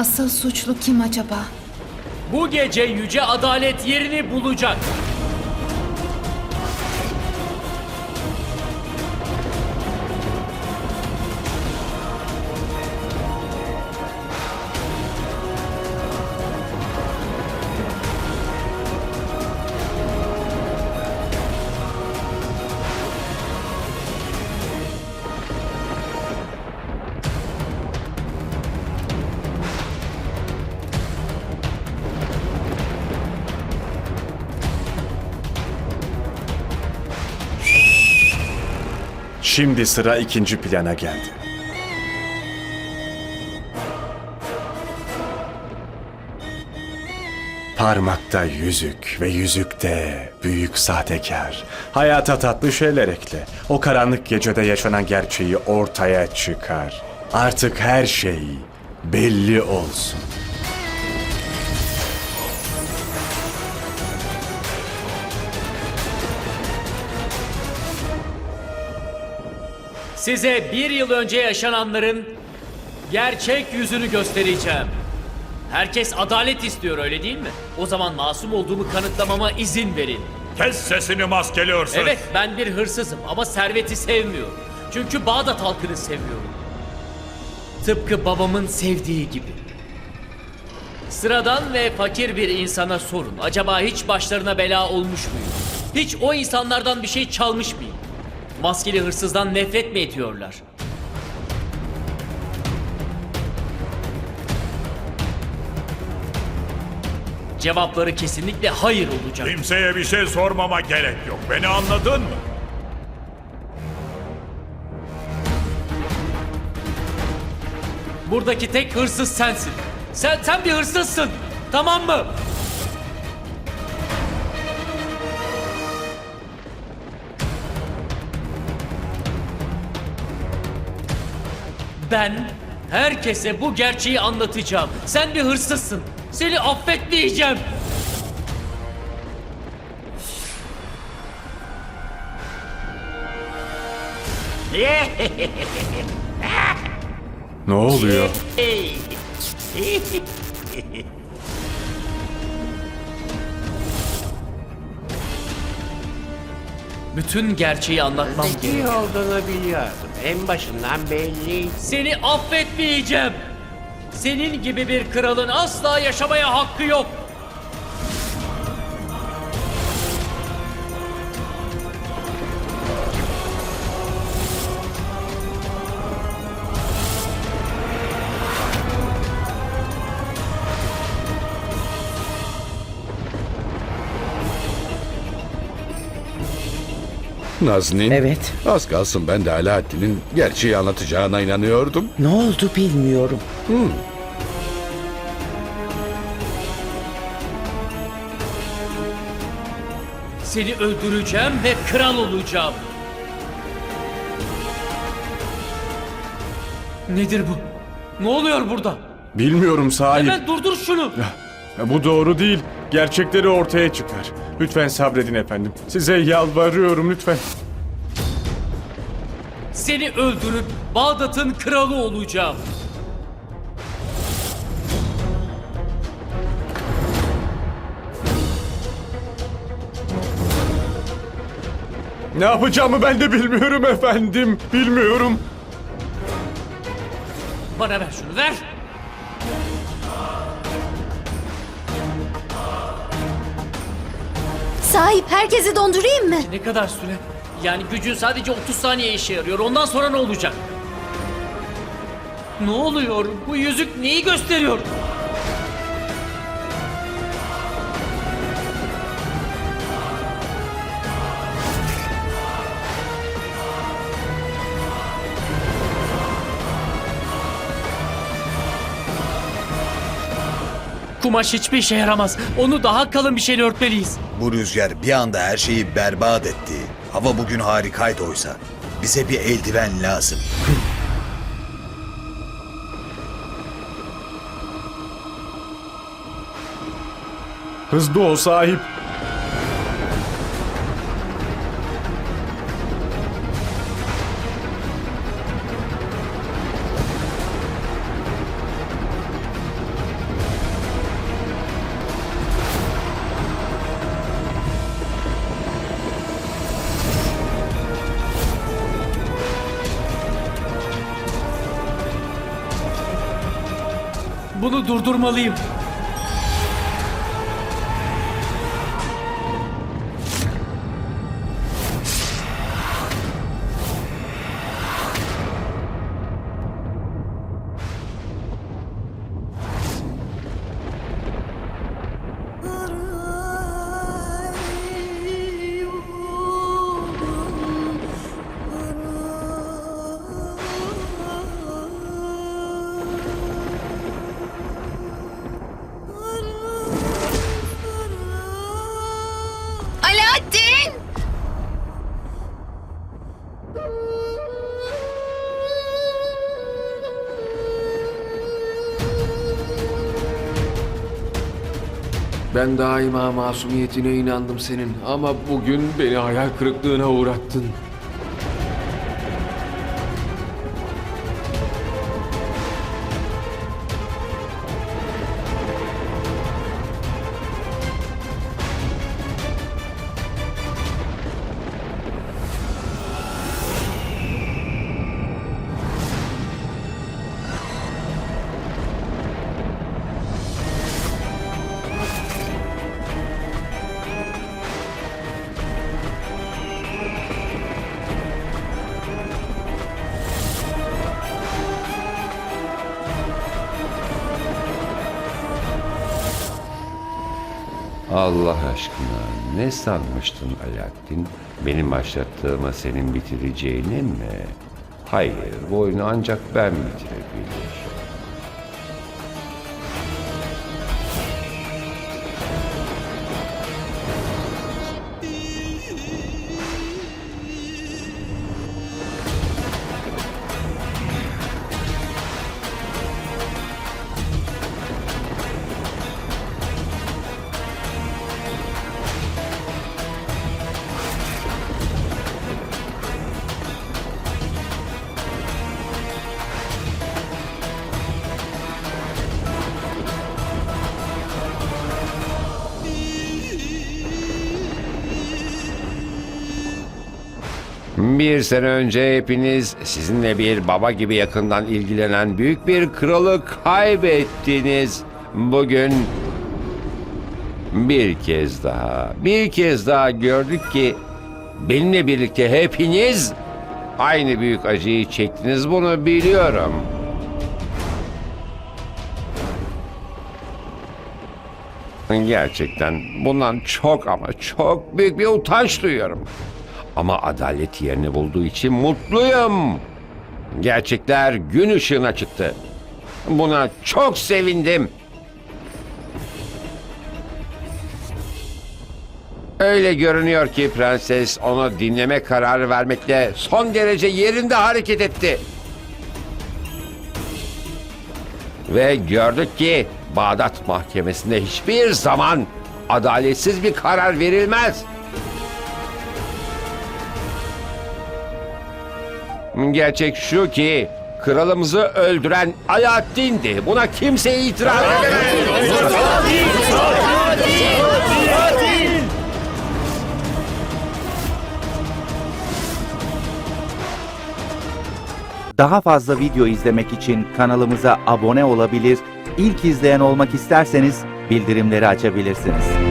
Asıl suçlu kim acaba? Bu gece yüce adalet yerini bulacak. Şimdi sıra ikinci plana geldi. Parmakta yüzük ve yüzükte büyük sahtekar. Hayata tatlı şeyler ekle. O karanlık gecede yaşanan gerçeği ortaya çıkar. Artık her şey belli olsun. Size bir yıl önce yaşananların gerçek yüzünü göstereceğim. Herkes adalet istiyor öyle değil mi? O zaman masum olduğumu kanıtlamama izin verin. Kes sesini maskeli hırsız. Evet ben bir hırsızım ama serveti sevmiyorum. Çünkü Bağdat halkını seviyorum. Tıpkı babamın sevdiği gibi. Sıradan ve fakir bir insana sorun. Acaba hiç başlarına bela olmuş muyum? Hiç o insanlardan bir şey çalmış mıyım? Maskeli hırsızdan nefret mi ediyorlar? Cevapları kesinlikle hayır olacak. Kimseye bir şey sormama gerek yok. Beni anladın mı? Buradaki tek hırsız sensin. Sen sen bir hırsızsın. Tamam mı? Ben herkese bu gerçeği anlatacağım. Sen bir hırsızsın. Seni affetmeyeceğim. Ne oluyor? Bütün gerçeği anlatmam Zeki gerekiyor. olduğunu biliyordum. En başından belli. Seni affetmeyeceğim. Senin gibi bir kralın asla yaşamaya hakkı yok. Naznin. Evet. Az kalsın ben de Alaaddin'in gerçeği anlatacağına inanıyordum. Ne oldu bilmiyorum. Seni öldüreceğim ve kral olacağım. Nedir bu? Ne oluyor burada? Bilmiyorum sahip. Hemen durdur şunu. Bu doğru değil. Gerçekleri ortaya çıkar. Lütfen sabredin efendim. Size yalvarıyorum lütfen. Seni öldürüp Bağdat'ın kralı olacağım. Ne yapacağımı ben de bilmiyorum efendim. Bilmiyorum. Bana ver şunu ver. Sahip herkesi dondurayım mı? Ne kadar süre? Yani gücün sadece 30 saniye işe yarıyor. Ondan sonra ne olacak? Ne oluyor? Bu yüzük neyi gösteriyor? Kumaş hiçbir işe yaramaz. Onu daha kalın bir şeyle örtmeliyiz. Bu rüzgar bir anda her şeyi berbat etti. Hava bugün harikaydı oysa. Bize bir eldiven lazım. Hızlı ol sahip. Bunu durdurmalıyım. Ben daima masumiyetine inandım senin ama bugün beni hayal kırıklığına uğrattın. Allah aşkına ne sanmıştın Alaaddin? Benim başlattığıma senin bitireceğini mi? Hayır, bu oyunu ancak ben bitirebilirim. Bir sene önce hepiniz sizinle bir baba gibi yakından ilgilenen büyük bir kralı kaybettiniz. Bugün bir kez daha, bir kez daha gördük ki benimle birlikte hepiniz aynı büyük acıyı çektiniz bunu biliyorum. Gerçekten bundan çok ama çok büyük bir utanç duyuyorum. Ama adalet yerini bulduğu için mutluyum. Gerçekler gün ışığına çıktı. Buna çok sevindim. Öyle görünüyor ki prenses onu dinleme kararı vermekle son derece yerinde hareket etti. Ve gördük ki Bağdat Mahkemesi'nde hiçbir zaman adaletsiz bir karar verilmez. Gerçek şu ki kralımızı öldüren Alaaddin'di. Buna kimse itiraz edemez. Daha fazla video izlemek için kanalımıza abone olabilir, ilk izleyen olmak isterseniz bildirimleri açabilirsiniz.